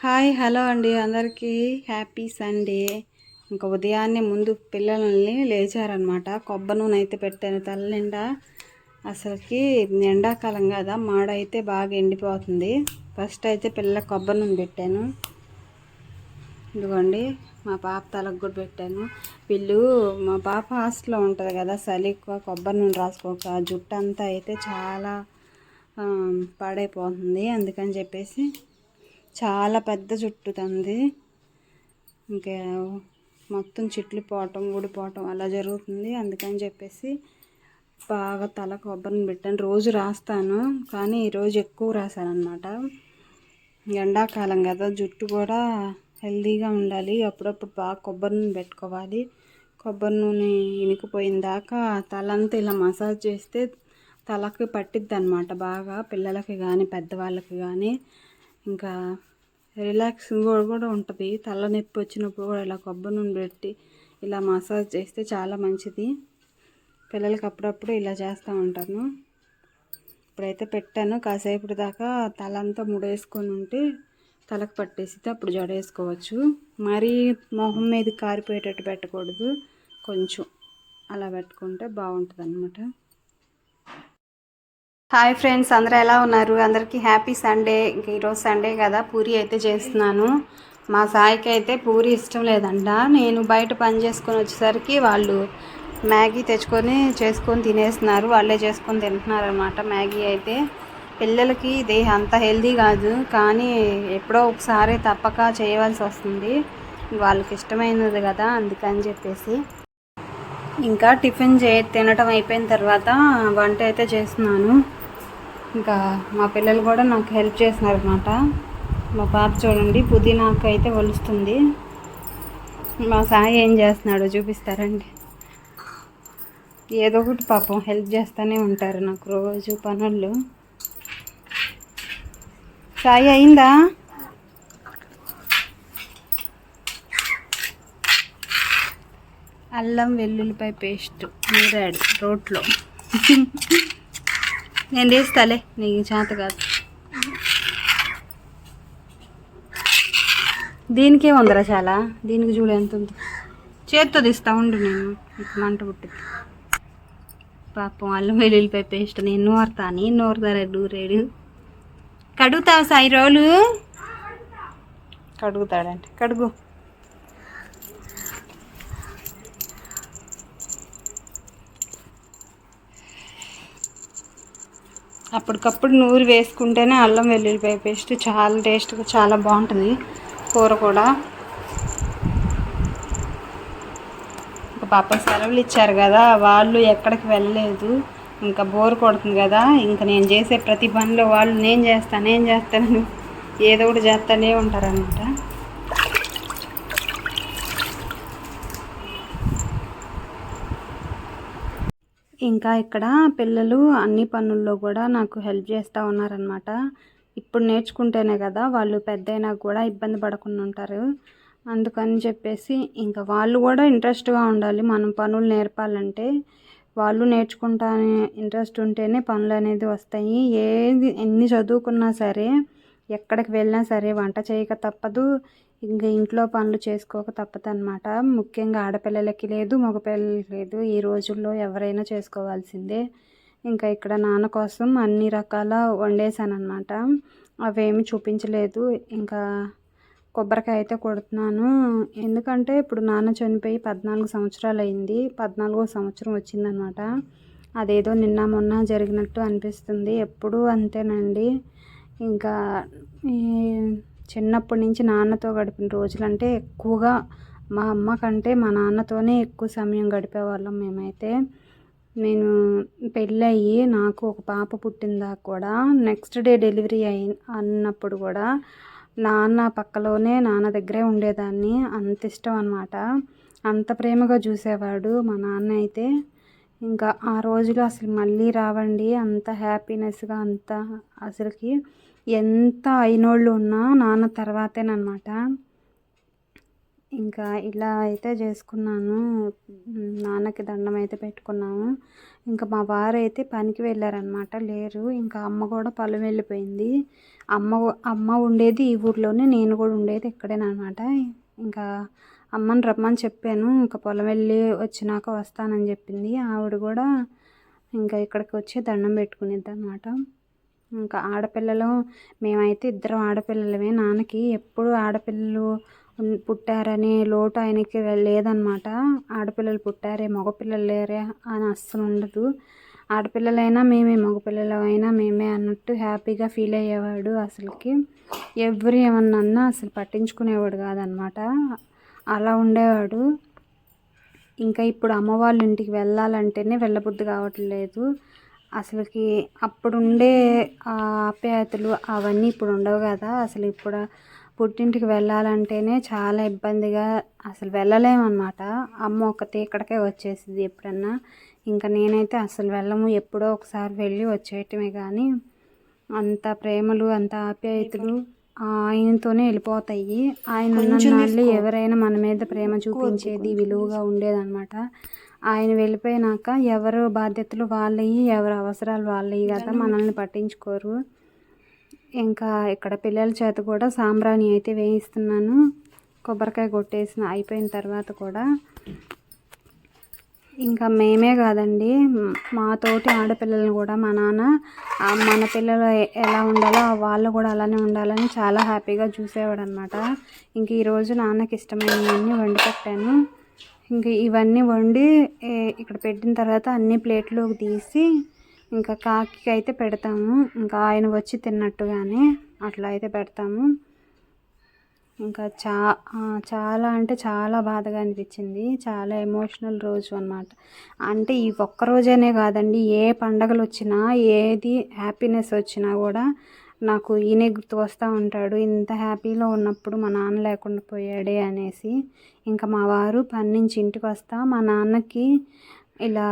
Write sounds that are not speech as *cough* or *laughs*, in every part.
Hi hello అండి. అందరికీ happy Sunday. ఇంకా ఉదయాన్నే ముందు పిల్లల్ని లేచారనమాట కొబ్బరి నూనె అయితే పెట్టాను తలనిండా అసలుకి ఎండాకాలం కదా మాడ అయితే బాగా ఎండిపోతుంది. ఫస్ట్ అయితే పిల్లల కొబ్బరి నూనె పెట్టాను. ఇదిగోండి మా పాప తలకు కూడా పెట్టాను. వీళ్ళు మా పాప హాస్టల్లో ఉంటుంది కదా చలి ఎక్కువ కొబ్బరి నూనె రాసుకోక జుట్టు అంతా అయితే చాలా పాడైపోతుంది. అందుకని చెప్పేసి చాలా పెద్ద జుట్టు తంది. ఇంకా మొత్తం చిట్లు పోవటం ఊడిపోవటం అలా జరుగుతుంది. అందుకని చెప్పేసి బాగా తల కొబ్బరిని పెట్టాను. రోజు రాస్తాను కానీ ఈరోజు ఎక్కువ రాశాను అనమాట ఎండాకాలం కదా జుట్టు కూడా హెల్దీగా ఉండాలి. అప్పుడప్పుడు బాగా కొబ్బరి నూనె పెట్టుకోవాలి. కొబ్బరి నూనె ఇనికిపోయిన దాకా తలంతా ఇలా మసాజ్ చేస్తే తలకి పట్టిద్ది అనమాట బాగా. పిల్లలకి కానీ పెద్దవాళ్ళకి కానీ ఇంకా రిలాక్సింగ్ కూడా ఉంటుంది. తలనొప్పి వచ్చినప్పుడు కూడా ఇలా కొబ్బరి నూనె పెట్టి ఇలా మసాజ్ చేస్తే చాలా మంచిది. పిల్లలకి అప్పుడప్పుడు ఇలా చేస్తూ ఉంటాను. ఇప్పుడైతే పెట్టాను. కాసేపటి దాకా తలంతా ముడేసుకొని ఉంటే తలకు పట్టేసితే అప్పుడు జడేసుకోవచ్చు. మరీ మొహం మీద కారిపోయేటట్టు పెట్టకూడదు. కొంచెం అలా పెట్టుకుంటే బాగుంటుంది అన్నమాట హాయ్ ఫ్రెండ్స్ అందరూ ఎలా ఉన్నారు? అందరికీ హ్యాపీ సండే. ఇంక ఈరోజు సండే కదా పూరి అయితే చేస్తున్నాను. మా సాయికి అయితే పూరి ఇష్టం లేదంట. నేను బయట పని చేసుకొని వచ్చేసరికి వాళ్ళు మ్యాగీ తెచ్చుకొని చేసుకొని తినేస్తున్నారు. వాళ్ళే చేసుకొని తింటున్నారు అనమాట మ్యాగీ అయితే. పిల్లలకి ఇది అంత హెల్దీ కాదు కానీ ఎప్పుడో ఒకసారి తప్పక చేయవలసి వస్తుంది. వాళ్ళకి ఇష్టమైనది కదా అందుకని చెప్పేసి. ఇంకా టిఫిన్ చే తినటం అయిపోయిన తర్వాత వంట అయితే చేస్తున్నాను. ఇంకా మా పిల్లలు కూడా నాకు హెల్ప్ చేస్తున్నారు అనమాట మా పాప చూడండి పుదీనాకు అయితే వలుస్తుంది మా సాయి ఏం చేస్తున్నాడో చూపిస్తారండి. ఏదో ఒకటి పాపం హెల్ప్ చేస్తూనే ఉంటారు నాకు రోజు పనులు సాయి అయిందా? అల్లం వెల్లుల్లిపాయ పేస్ట్ నూరాడు రోట్లో. *laughs* నేను తీస్తాలే నీకు చేత కాదు. దీనికే ఉందిరా చాలా? దీనికి చూడు ఎంత ఉంది. చేత్తో తీస్తా ఉండు నేను. మంట పుట్టింది పాపం అల్లం వెల్లుల్లిపాయ పేస్ట్ నేను నూరుతా నేను నూరుతారా నూరేడు కడుగుతావు సాయి రోలు? కడుగుతాడంటే కడుగు. అప్పటికప్పుడు నూరి వేసుకుంటేనే అల్లం వెల్లుల్లిపాయ పేస్ట్ చాలా టేస్ట్గా చాలా బాగుంటుంది. కూర కూడా. ఇంకా పాప సెలవులు ఇచ్చారు కదా వాళ్ళు ఎక్కడికి వెళ్ళలేదు. ఇంకా బోర్ కొడుతుంది కదా ఇంకా నేను చేసే ప్రతి పనిలో వాళ్ళు నేను చేస్తాను నేను చేస్తాను ఏదో ఒకటి చేస్తానే ఉంటారనమాట ఇంకా ఇక్కడ పిల్లలు అన్ని పనుల్లో కూడా నాకు హెల్ప్ చేస్తూ ఉన్నారనమాట ఇప్పుడు నేర్చుకుంటేనే కదా వాళ్ళు పెద్దయినా కూడా ఇబ్బంది పడకుండా ఉంటారు. అందుకని చెప్పేసి ఇంకా వాళ్ళు కూడా ఇంట్రెస్ట్గా ఉండాలి. మనం పనులు నేర్పాలంటే వాళ్ళు నేర్చుకుంటా ఇంట్రెస్ట్ ఉంటేనే పనులు అనేది వస్తాయి. ఏది ఎన్ని చదువుకున్నా సరే ఎక్కడికి వెళ్ళినా సరే వంట చేయక తప్పదు. ఇంకా ఇంట్లో పనులు చేసుకోక తప్పదన్నమాట. ముఖ్యంగా ఆడపిల్లలకి లేదు మగపిల్లలకి లేదు. ఈ రోజుల్లో ఎవరైనా చేసుకోవాల్సిందే. ఇంకా ఇక్కడ నాన్న కోసం అన్ని రకాల వండేసాను అవేమి చూపించలేదు. ఇంకా కొబ్బరికాయ అయితే కొడుతున్నాను. ఎందుకంటే ఇప్పుడు నాన్న చనిపోయి పద్నాలుగు సంవత్సరాలు అయింది పద్నాలుగో సంవత్సరం వచ్చిందనమాట అదేదో నిన్న మొన్న జరిగినట్టు అనిపిస్తుంది. ఎప్పుడూ అంతేనండి. ఇంకా ఈ చిన్నప్పటి నుంచి నాన్నతో గడిపిన రోజులంటే ఎక్కువగా మా అమ్మ కంటే మా నాన్నతోనే ఎక్కువ సమయం గడిపేవాళ్ళం మేమైతే. నేను పెళ్ళయి నాకు ఒక పాప పుట్టిందా కూడా నెక్స్ట్ డే డెలివరీ అయి అన్నప్పుడు కూడా నాన్న పక్కలోనే నాన్న దగ్గరే ఉండేదాన్ని. అంత ఇష్టం అనమాట అంత ప్రేమగా చూసేవాడు మా నాన్న అయితే. ఇంకా ఆ రోజులు అసలు మళ్ళీ రావండి. అంత హ్యాపీనెస్గా అంత అసలుకి ఎంత అయినోళ్ళు ఉన్నా నాన్న తర్వాతేనమాట ఇంకా ఇలా అయితే చేసుకున్నాను. నాన్నకి దండం అయితే పెట్టుకున్నాము. ఇంకా మా వారు అయితే పనికి వెళ్ళారనమాట లేరు. ఇంకా అమ్మ కూడా పొలం వెళ్ళిపోయింది. అమ్మ అమ్మ ఉండేది ఈ ఊర్లోనే నేను కూడా ఉండేది ఇక్కడేనమాట ఇంకా అమ్మని రమ్మని చెప్పాను. ఇంకా పొలం వెళ్ళి వచ్చినాక వస్తానని చెప్పింది. ఆవిడ కూడా ఇంకా ఇక్కడికి వచ్చి దండం పెట్టుకునేది అనమాట ఇంకా ఆడపిల్లలు మేమైతే ఇద్దరం ఆడపిల్లలమే. నాన్నకి ఎప్పుడు ఆడపిల్లలు పుట్టారనే లోటు ఆయనకి లేదనమాట. ఆడపిల్లలు పుట్టారే మగపిల్లలు లేరే అని అస్సలు ఉండదు. ఆడపిల్లలైనా మేమే మగపిల్లలైనా మేమే అన్నట్టు హ్యాపీగా ఫీల్ అయ్యేవాడు అసలుకి. ఎవరు ఏమన్నా అన్నా అసలు పట్టించుకునేవాడు కాదనమాట. అలా ఉండేవాడు. ఇంకా ఇప్పుడు అమ్మ వాళ్ళ ఇంటికి వెళ్ళాలంటేనే వెళ్ళబుద్ధి కావట్లేదు. అసలుకి అప్పుడుండే ఆప్యాయతలు అవన్నీ ఇప్పుడు ఉండవు కదా. అసలు ఇప్పుడు పుట్టింటికి వెళ్ళాలంటేనే చాలా ఇబ్బందిగా అసలు వెళ్ళలేమన్నమాట. అమ్మ ఒకతే ఇక్కడికే వచ్చేసింది ఎప్పుడన్నా. ఇంకా నేనైతే అసలు వెళ్ళము ఎప్పుడో ఒకసారి వెళ్ళి వచ్చేయటమే కానీ అంత ప్రేమలు అంత ఆప్యాయతలు ఆయనతోనే వెళ్ళిపోతాయి. ఆయన ఉన్ననాళ్ళు ఎవరైనా మన మీద ప్రేమ చూపించేది విలువగా ఉండేదన్నమాట. ఆయన వెళ్ళిపోయినాక ఎవరు బాధ్యతలు వాళ్ళవి ఎవరి అవసరాలు వాళ్ళవి కదా మనల్ని పట్టించుకోరు. ఇంకా ఇక్కడ పిల్లల చేత కూడా సాంబ్రాణి అయితే వేయిస్తున్నాను. కొబ్బరికాయ కొట్టేసిన అయిపోయిన తర్వాత కూడా ఇంకా మేమే కాదండి మ్, తోటి ఆడపిల్లలను కూడా మా నాన్న మన పిల్లలు ఎలా ఉండాలో వాళ్ళు కూడా అలానే ఉండాలని చాలా హ్యాపీగా చూసేవాడు అనమాట ఇంక ఈరోజు నాన్నకి ఇష్టమైనవన్నీ వండి పెట్టాను. ఇంక ఇవన్నీ వండి ఇక్కడ పెట్టిన తర్వాత అన్ని ప్లేట్లోకి తీసి ఇంకా కాకి అయితే పెడతాము. ఇంకా ఆయన వచ్చి తిన్నట్టుగానే అట్లా అయితే పెడతాము. ఇంకా చా చాలా అంటే చాలా బాధగా అనిపించింది. చాలా ఎమోషనల్ రోజు అన్నమాట. అంటే ఈ ఒక్క రోజనే కాదండి ఏ పండగలు వచ్చినా ఏది హ్యాపీనెస్ వచ్చినా కూడా నాకు ఈయనే గుర్తు వస్తూ ఉంటాడు ఇంత హ్యాపీలో ఉన్నప్పుడు మా నాన్న లేకుండా పోయాడే అనేసి. ఇంకా మా వారు పని నుంచి ఇంటికి వస్తా మా నాన్నకి ఇలా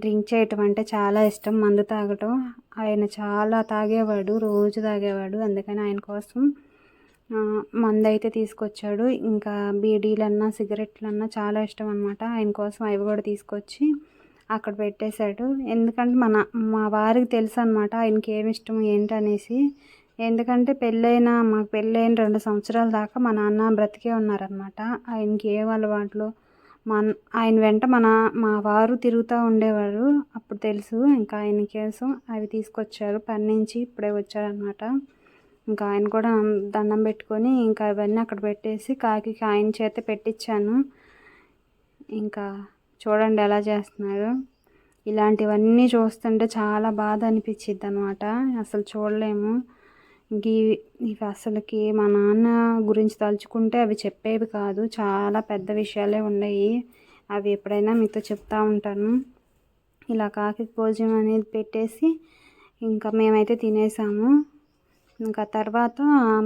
డ్రింక్ చేయటం అంటే చాలా ఇష్టం మందు తాగటం. ఆయన చాలా తాగేవాడు రోజు తాగేవాడు. అందుకని ఆయన కోసం మందు అయితే తీసుకొచ్చాడు. ఇంకా బీడీలన్నా సిగరెట్లన్నా చాలా ఇష్టం అనమాట ఆయన కోసం అవి కూడా తీసుకొచ్చి అక్కడ పెట్టేశాడు. ఎందుకంటే మన మా వారికి తెలుసు అనమాట ఆయనకి ఏమి ఇష్టం ఏంటి అనేసి ఎందుకంటే పెళ్ళైన మాకు పెళ్ళైన రెండు సంవత్సరాల దాకా మా నాన్న బ్రతికే ఉన్నారనమాట ఆయనకి ఏ అలవాట్లు? మన ఆయన వెంట మన మా వారు తిరుగుతూ ఉండేవారు. అప్పుడు తెలుసు ఇంకా ఆయన కోసం అవి తీసుకొచ్చారు. పని నుంచి ఇప్పుడే వచ్చారనమాట ఇంకా ఆయన కూడా దండం పెట్టుకొని ఇంకా అవన్నీ అక్కడ పెట్టేసి కాకి ఆయన చేత పెట్టించాను ఇంకా చూడండి ఎలా చేస్తున్నారు ఇలాంటివన్నీ చూస్తుంటే చాలా బాధ అనిపించిద్ది అనమాట అసలు చూడలేము. ఇంక ఇవి ఇవి అసలుకి మా నాన్న గురించి తలుచుకుంటే అవి చెప్పేవి కాదు. చాలా పెద్ద విషయాలే ఉన్నాయి. అవి ఎప్పుడైనా మీతో చెప్తా ఉంటాను. ఇలా కాకి భోజనం అనేది పెట్టేసి ఇంకా మేమైతే తినేసాము. ఇంకా తర్వాత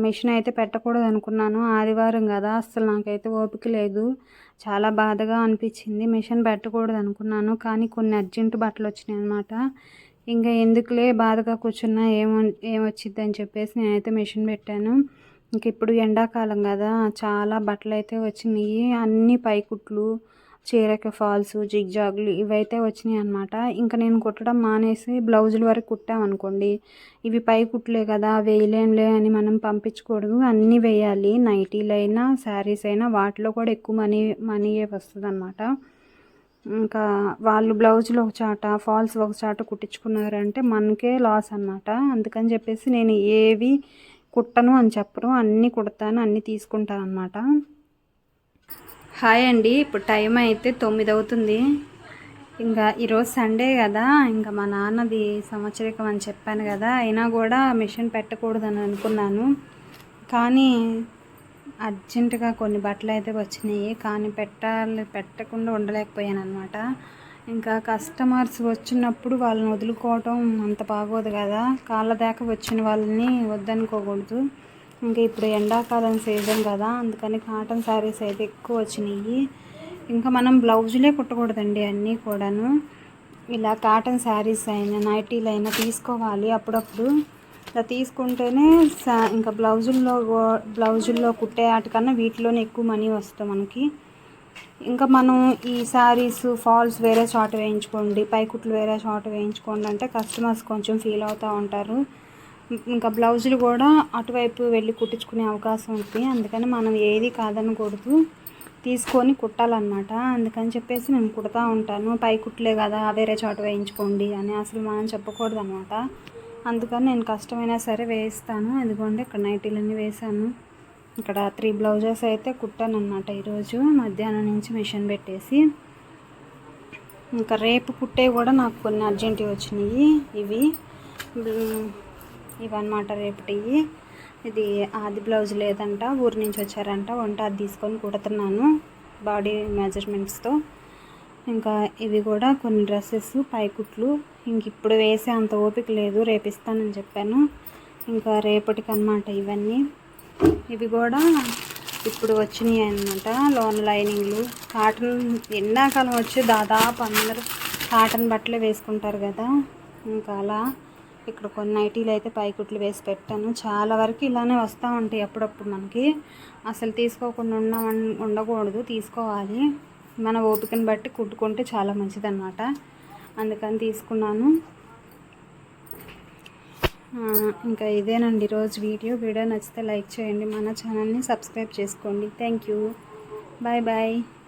మిషన్ అయితే పెట్టకూడదు అనుకున్నాను. ఆదివారం కదా అసలు నాకైతే ఓపిక లేదు. చాలా బాధగా అనిపించింది. మిషన్ పెట్టకూడదు అనుకున్నాను కానీ కొన్ని అర్జెంట్ బట్టలు వచ్చినాయి అనమాట ఇంకా ఎందుకులే బాధగా కూర్చున్నా ఏమో ఏమొచ్చిద్ది అని చెప్పేసి నేనైతే మిషన్ పెట్టాను. ఇంక ఇప్పుడు ఎండాకాలం కదా చాలా బట్టలు అయితే వచ్చినాయి. అన్ని పైకుట్లు చీరకి ఫాల్స్ జిగ్జాగ్లు ఇవైతే వచ్చినాయి అనమాట ఇంకా నేను కుట్టడం మానేసి బ్లౌజుల వరకు కుట్టామనుకోండి ఇవి పై కుట్లే కదా వేయలేంలే అని మనం పంపించకూడదు. అన్నీ వేయాలి. నైటీలు అయినా శారీస్ అయినా వాటిలో కూడా ఎక్కువ మనీ మనీయే వస్తుంది అనమాట ఇంకా వాళ్ళు బ్లౌజులు ఒక చాట ఫాల్స్ ఒక చాట కుట్టించుకున్నారంటే మనకే లాస్ అన్నమాట. అందుకని చెప్పేసి నేను ఏవి కుట్టను అని చెప్పరు అన్నీ కుడతాను అన్నీ తీసుకుంటాను అనమాట హాయ్ అండి. ఇప్పుడు టైం అయితే తొమ్మిది అవుతుంది. ఇంకా ఈరోజు సండే కదా ఇంకా మా నాన్నది సంవత్సరికం అని చెప్పాను కదా అయినా కూడా మిషన్ పెట్టకూడదని అనుకున్నాను. కానీ అర్జెంటుగా కొన్ని బట్టలు అయితే వచ్చినాయి కానీ పెట్టాలి పెట్టకుండా ఉండలేకపోయాను అనమాట ఇంకా కస్టమర్స్ వచ్చినప్పుడు వాళ్ళని వదులుకోవటం అంత బాగోదు కదా కాళ్ళ దాకా వచ్చిన వాళ్ళని వద్దనుకోకూడదు. ఇంకా ఇప్పుడు ఎండాకాలం సీజన్ కదా అందుకని కాటన్ శారీస్ అయితే ఎక్కువ వచ్చినాయి. ఇంకా మనం బ్లౌజులే కుట్టకూడదండి అన్నీ కూడాను. ఇలా కాటన్ శారీస్ అయినా నైటీలు అయినా తీసుకోవాలి అప్పుడప్పుడు. ఇలా తీసుకుంటేనే సా- ఇంకా బ్లౌజుల్లో బ్లౌజుల్లో కుట్టే వాటికన్నా వీటిలోనే ఎక్కువ మనీ వస్తుంది మనకి. ఇంకా మనం ఈ శారీస్ ఫాల్స్ వేరే షార్ట్ వేయించుకోండి పైకుట్లు వేరే షార్ట్ వేయించుకోండి అంటే కస్టమర్స్ కొంచెం ఫీల్ అవుతూ ఉంటారు. ఇంకా బ్లౌజులు కూడా అటువైపు వెళ్ళి కుట్టించుకునే అవకాశం ఉంది. అందుకని మనం ఏది కాదనకూడదు తీసుకొని కుట్టాలన్నమాట. అందుకని చెప్పేసి నేను కుడతా ఉంటాను. పై కుట్లే కదా వేరే చోట వేయించుకోండి అని అసలు మనం చెప్పకూడదు అనమాట అందుకని నేను కష్టమైనా సరే వేయిస్తాను. ఎందుకంటే ఇక్కడ నైటీలన్నీ వేసాను ఇక్కడ త్రీ బ్లౌజెస్ అయితే కుట్టాను అనమాట ఈరోజు. మధ్యాహ్నం నుంచి మిషన్ పెట్టేసి. ఇంకా రేపు కుట్టే కూడా నాకు కొన్ని అర్జెంటువి వచ్చినాయి. ఇవి ఇవన్నమాట రేపటివి ఇది ఆది బ్లౌజ్ లేదంట ఊరి నుంచి వచ్చారంట వంట అది తీసుకొని కుడుతున్నాను బాడీ మెజర్మెంట్స్తో ఇంకా ఇవి కూడా కొన్ని డ్రెస్సెస్ పైకుట్లు ఇంక ఇప్పుడు వేసే అంత ఓపిక లేదు రేపు ఇస్తానని చెప్పాను. ఇంకా రేపటికి అన్నమాట ఇవన్నీ. ఇవి కూడా ఇప్పుడు వచ్చినాయి అనమాట లోన్ లైనింగ్లు. కాటన్ ఎండాకాలం వచ్చి దాదాపు అందరూ కాటన్ బట్టలే వేసుకుంటారు కదా. ఇంకా అలా ఇక్కడ కొన్ని నైటీలు అయితే పైకుట్లు వేసి పెట్టాను. చాలా వరకు ఇలానే వస్తూ ఉంటాయి అప్పుడప్పుడు మనకి. అసలు తీసుకోకుండా ఉండ ఉండకూడదు తీసుకోవాలి. మన ఓపికని బట్టి కుట్టుకుంటే చాలా మంచిదన్నమాట. అందుకని తీసుకున్నాను. ఇంకా ఇదేనండి ఈరోజు వీడియో. వీడియో నచ్చితే లైక్ చేయండి. మన ఛానల్ని సబ్స్క్రైబ్ చేసుకోండి. Thank you. Bye bye.